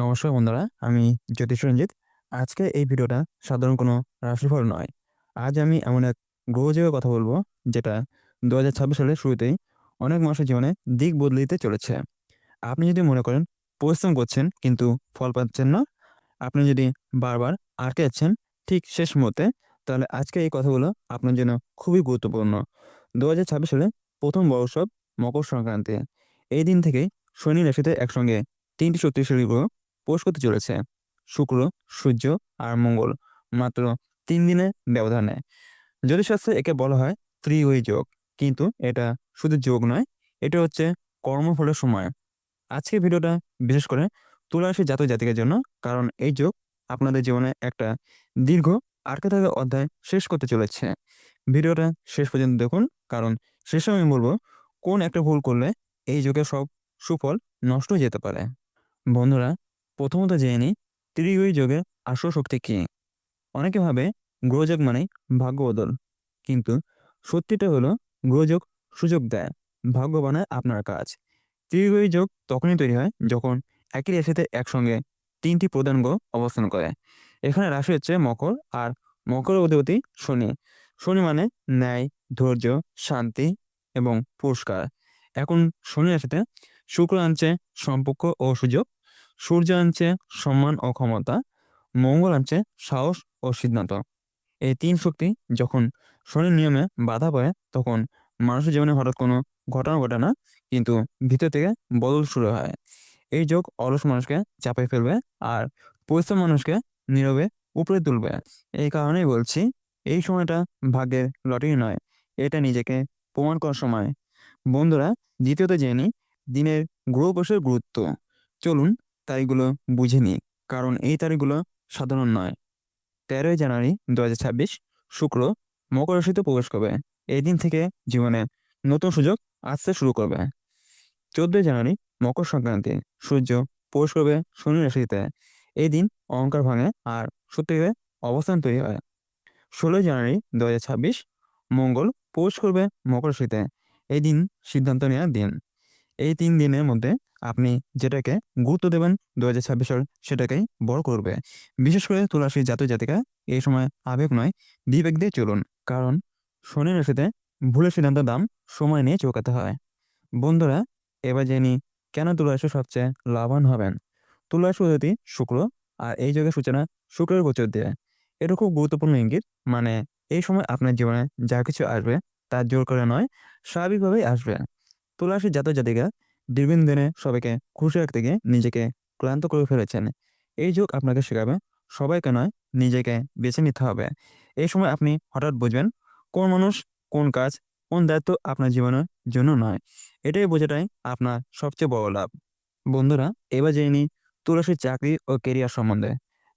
নমস্কার বন্ধুরা, আমি জ্যোতিষ রঞ্জিত আজকে এই ভিডিওটা সাধারণ কোনো রাশিফল নয়। আজ আমি এমন এক গ্রহযোগের কথা বলব, যেটা দু হাজার ছাব্বিশ সালের শুরুতেই অনেক মানুষের জীবনে দিক বদলিতে চলেছে। আপনি যদি মনে করেন পরিশ্রম করছেন, কিন্তু ফল পাচ্ছেন না, আপনি যদি বারবার আটকে যাচ্ছেন ঠিক শেষ মুহূর্তে, তাহলে আজকে এই কথাগুলো আপনার জন্য খুবই গুরুত্বপূর্ণ। দু হাজার ছাব্বিশ সালে প্রথম বড় উৎসব মকর সংক্রান্তি, এই দিন থেকেই শনি রাশিতে একসঙ্গে তিনটি শক্তিশালী গ্রহ প্রবেশ করতে চলেছে। শুক্র, সূর্য আর মঙ্গল মাত্র তিন দিনের ব্যবধানে। জ্যোতিষশাস্ত্রে একে বলা হয় ত্রিওয়ী যোগ। কিন্তু এটা শুধু যোগ নয়, এটা হচ্ছে কর্মফলের সময়। আজকের ভিডিওটা বিশেষ করে তুলা রাশির জাতক জাতিকের জন্য, কারণ এই যোগ আপনাদের জীবনে একটা দীর্ঘ আটকে থাকা অধ্যায় শেষ করতে চলেছে। ভিডিওটা শেষ পর্যন্ত দেখুন, কারণ শেষে আমি বলব কোন একটা ভুল করলে এই যোগের সব সুফল নষ্ট হয়ে যেতে পারে। বন্ধুরা প্রথমত জেনে নিই ত্রিগুই যোগের আসল শক্তি কী। অনেকে ভাবে গ্রহযোগ মানেই ভাগ্য বদল, কিন্তু সত্যিটা হলো গ্রহযোগ সুযোগ দেয়, ভাগ্য বানায় আপনার কাজ। ত্রিগুই যোগ তখনই তৈরি হয় যখন একই রাশিতে একসঙ্গে তিনটি প্রধান গ্রহ অবস্থান করে। এখানে রাশি হচ্ছে মকর আর মকর অধিপতি শনি। শনি মানে ন্যায়, ধৈর্য, শান্তি এবং পুরস্কার। এখন শনি রাশিতে শুক্র আনছে সম্পর্ক ও সুযোগ সূর্য আনছে সম্মান ও ক্ষমতা মঙ্গল আনছে সাহস ও সিদ্ধান্ত। এই তিন শক্তি যখন শনির নিয়মে বাধা পড়ে তখন মানুষের জীবনে হঠাৎ কোনো ঘটনা ঘটে না, কিন্তু ভিতর থেকে বদল শুরু হয়। এই যোগ অলস মানুষকে চাপে ফেলবে আর পরিশ্রম মানুষকে নীরবে উপরে তুলবে। এই কারণেই বলছি, এই সময়টা ভাগ্যের লটারি নয়, এটা নিজেকে প্রমাণ করার সময়। বন্ধুরা, দ্বিতীয়ত জেনে দিনের গ্রহ বসের গুরুত্ব। চলুন তারিখগুলো বুঝে নিই, কারণ এই তারিখগুলো সাধারণ নয়। তেরোই জানুয়ারি দু হাজার ছাব্বিশ, শুক্র মকর রাশিতে প্রবেশ করবে। এই দিন থেকে জীবনে নতুন সুযোগ আসতে শুরু করবে। চোদ্দই জানুয়ারি মকর সংক্রান্তি, সূর্য প্রবেশ করবে শনি রাশিতে। এই দিন অহংকার ভাঙে আর সত্যিকারে অবস্থান তৈরি হয়। ষোলোই জানুয়ারি দু হাজার ছাব্বিশ, মঙ্গল প্রবেশ করবে মকর রাশিতে। এই দিন সিদ্ধান্ত নেওয়ার দিন। এই তিন দিনের মধ্যে আপনি যেটাকে গুরুত্ব দেবেন দু হাজার ছাব্বিশ সাল সেটাকেই বড় করবে। বিশেষ করে তুলাসী জাতীয় জাতিকা এই সময় আবেগ নয়, বিবেক দিয়ে চলুন। কারণ শনি রাশিতে ভুলের সিদ্ধান্তের দাম সময় নিয়ে চৌকাতে হয়। বন্ধুরা, এবার জেনি কেন তুলারাশি সবচেয়ে লাভবান হবেন? তুলারাশি অতিথি শুক্র আর এই যোগের সূচনা শুক্রের গোচর দিয়ে। এটা খুব গুরুত্বপূর্ণ ইঙ্গিত মানে এই সময় আপনার জীবনে যা কিছু আসবে তা জোর করে নয়, স্বাভাবিকভাবেই আসবে। তুলারাশির জাতক জাতিকা দীর্ঘদিন দিনে সবাইকে খুশি রাখতে গিয়ে নিজেকে ক্লান্ত করে ফেলেছেন। এই যুগ আপনাকে শেখাবে, সবাইকে নয়, নিজেকে বেছে নিতে হবে। এই সময় আপনি হঠাৎ বুঝবেন, কোন মানুষ কোন কাজ, কোন দায়িত্ব আপনার জীবনের জন্য নয়। এটাই বোঝাটাই আপনার সবচেয়ে বড় লাভ। বন্ধুরা, এবার জেনে নিই তুলাসীর চাকরি ও কেরিয়ার সম্বন্ধে।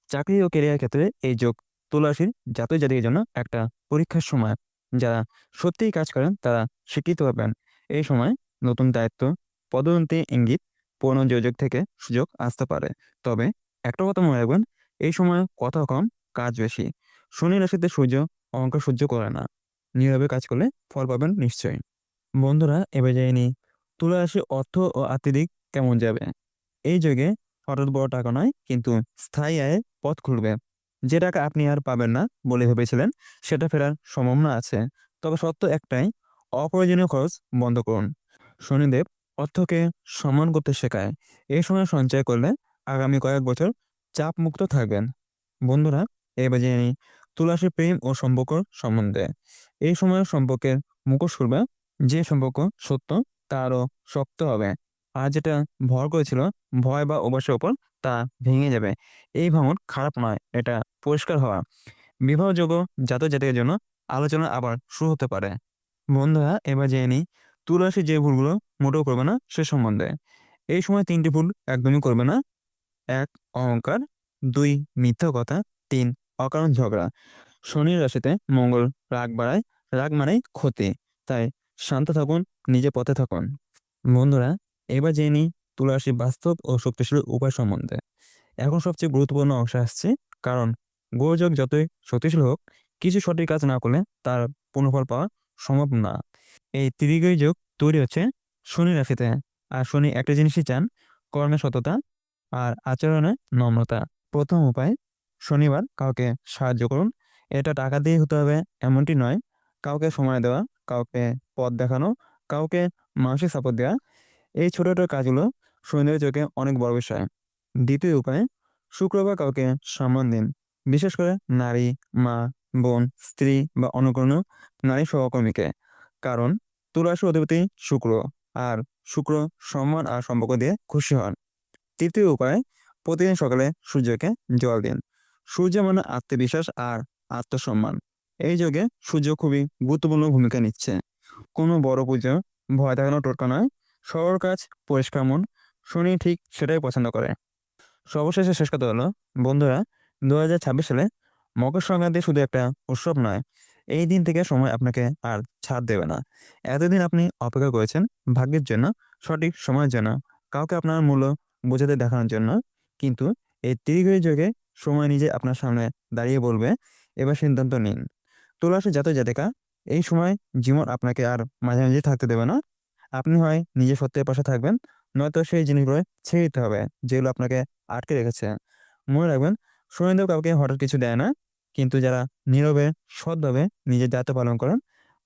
চাকরি ও কেরিয়ার ক্ষেত্রে এই যোগ তুলাসীর জাতীয় জাতির জন্য একটা পরীক্ষার সময়। যারা সত্যিই কাজ করেন, তারা শিক্ষিত হবেন। এই সময় নতুন দায়িত্ব পদোন্নতি ইঙ্গিত পুরনো যোজক থেকে সুযোগ আসতে পারে। তবে একটা কথা মনে রাখবেন, এই সময় কথা কম, কাজ বেশি। শনি রাশিতে সূর্য অঙ্ক সহ্য করে না। নীরবে কাজ করলে ফল পাবেন নিশ্চয়ই। বন্ধুরা, এবার যাইনি তুলা রাশি অর্থ ও আত্মিক কেমন যাবে? এই যুগে হঠাৎ বড় টাকা নয়, কিন্তু স্থায়ী আয়ের পথ খুলবে। যে টাকা আপনি আর পাবেন না বলে ভেবেছিলেন, সেটা ফেরার সম্ভাবনা আছে। তবে সত্য একটাই, অপ্রয়োজনীয় খরচ বন্ধ করুন। শনিদেব অর্থকে সম্মান করতে শেখায়। এই সময় সঞ্চয় করলে আগামী কয়েক বছর চাপ মুক্ত থাকবেন। বন্ধুরা, এবার জেনে তুলাসী প্রেম ও সম্পর্ক সম্বন্ধে। এই সময় সম্পর্কের মুখোশ খুলবে যে সম্পর্ক সত্য, তারও শক্ত হবে। আর যেটা ভর করেছিল, ভয় বা অবশ্যের ওপর তা ভেঙে যাবে। এই ভাঙন খারাপ নয়, এটা পরিষ্কার হওয়া। বিবাহযোগ্য জাতক জাতিকের জন্য আলোচনা আবার শুরু হতে পারে। বন্ধুরা, এবার জেনে নিই তুলাসী যে ভুলগুলো মোটেও করবে না, সে সম্বন্ধে। এই সময় তিনটি ভুল একদমই করবে না। এক, অহংকার। দুই, মিথ্যা কথা। তিন, অকারণ ঝগড়া। শনির রাশিতে মঙ্গল রাগ বাড়ায়। রাগ মানেই ক্ষতি। তাই শান্ত থাকুন, নিজে পথে থাকুন। বন্ধুরা, এবার জেনে নিই বাস্তব ও শক্তিশালী উপায় সম্বন্ধে। এখন সবচেয়ে গুরুত্বপূর্ণ অংশ আসছে, কারণ গোযোগ যতই শক্তিশালী হোক, কিছু সঠিক কাজ না করলে তার পুনঃফল পাওয়া সম্ভব না। এই ত্রিগই যোগ তৈরি হচ্ছে শনি রাশিতে। আর শনি একটা জিনিসই চান কর্মে সততা আর আচরণে নম্রতা। প্রথম উপায়, শনিবার কাউকে সাহায্য করুন। এটা টাকা দিয়ে হতে হবে, এমনটি নয়। কাউকে সময় দেওয়া, কাউকে পথ দেখানো, কাউকে মানসিক সাপোর্ট দেওয়া এই ছোটো ছোটো কাজগুলো শনিদেবের চোখে অনেক বড় বিষয়। দ্বিতীয় উপায়, শুক্রবার কাউকে সম্মান দিন। বিশেষ করে নারী, মা, বোন, স্ত্রী বা অন্য কোনো নারী সহকর্মীকে। কারণ তুলারাশির অধিপতি শুক্র আর শুক্র সম্মান আর সম্পর্ক দিয়ে খুশি হন। তৃতীয় উপায়, প্রতিদিন সকালে সূর্যকে জল দিন। সূর্য মানে আত্মবিশ্বাস আর আত্মসম্মান। এই যুগে সূর্য খুবই গুরুত্বপূর্ণ ভূমিকা নিচ্ছে। কোনো বড় পুজো, ভয় দেখানো টোটকা নয় সরল কাজ পরিষ্কার মন, শনি ঠিক সেটাই পছন্দ করে। সর্বশেষে শেষ কথা হলো, বন্ধুরা দু হাজার ছাব্বিশ সালে মকর সংক্রান্তি শুধু একটা উৎসব নয় এই দিন থেকে সময় আপনাকে আর ছাড় দেবে না। এতদিন আপনি অপেক্ষা করেছেন ভাগ্যের জন্য, সঠিক সময়ের জন্য, কাউকে আপনার মূল্য বোঝাতে দেখানোর জন্য, কিন্তু এই তীরঘড়ি যুগে সময় নিজে আপনার সামনে দাঁড়িয়ে বলবে, এবার সিদ্ধান্ত নিন। তুলাসী জাতক জাতিকা, এই সময় জীবন আপনাকে আর মাঝে মাঝে থাকতে দেবে না। আপনি হয় নিজের সত্যের পাশে থাকবেন, নয়তো সেই জিনিসগুলো ছেড়ে দিতে হবে, যেগুলো আপনাকে আটকে রেখেছে। মনে রাখবেন শনিদেব কাউকে হঠাৎ কিছু দেয় না কিন্তু যারা নীরবে সৎভাবে নিজের দায়িত্ব পালন করেন,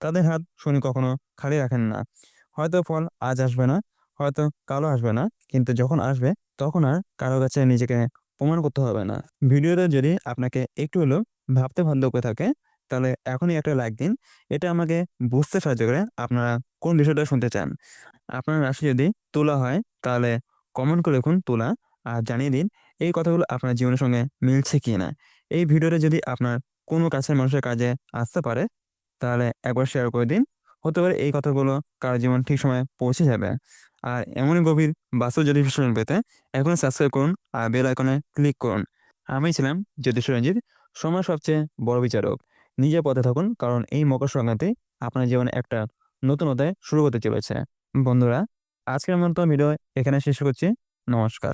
তাদের হাত শনি কখনো খালি রাখেন না। হয়তো ফল আজ আসবে না, হয়তো কালো আসবে না, কিন্তু যখন আসবে, তখন আর কারও কাছে নিজেকে প্রমাণ করতে হবে না। ভিডিওতে যদি আপনাকে একটু হলেও ভাবতে বাধ্য করে থাকে, তাহলে এখনই একটা লাইক দিন। এটা আমাকে বুঝতে সাহায্য করে আপনারা কোন বিষয়টা শুনতে চান। আপনার রাশি যদি তোলা হয়, তাহলে কমেন্ট করে লিখুন তোলা, আর জানিয়ে দিন এই কথাগুলো আপনার জীবনের সঙ্গে মিলছে কি না এই ভিডিওটা যদি আপনার কোনো কাছের মানুষের কাজে আসতে পারে, তাহলে একবার শেয়ার করে দিন। হতে পারে এই কথাগুলো কারও জীবন ঠিক সময়ে পৌঁছে যাবে। আর এমনই গভীর বাস্তব জ্যোতিষ বিশ্লেষণ পেতে এখন সাবস্ক্রাইব করুন আর বেল আইকনে ক্লিক করুন। আমি ছিলাম জ্যোতিষ রঞ্জিত সময় সবচেয়ে বড় বিচারক। নিজের পথে থাকুন, কারণ এই মকর সংক্রান্তি আপনার জীবনে একটা নতুন অধ্যায় শুরু হতে চলেছে। বন্ধুরা, আজকের মতো ভিডিও এখানে শেষ করছি। নমস্কার।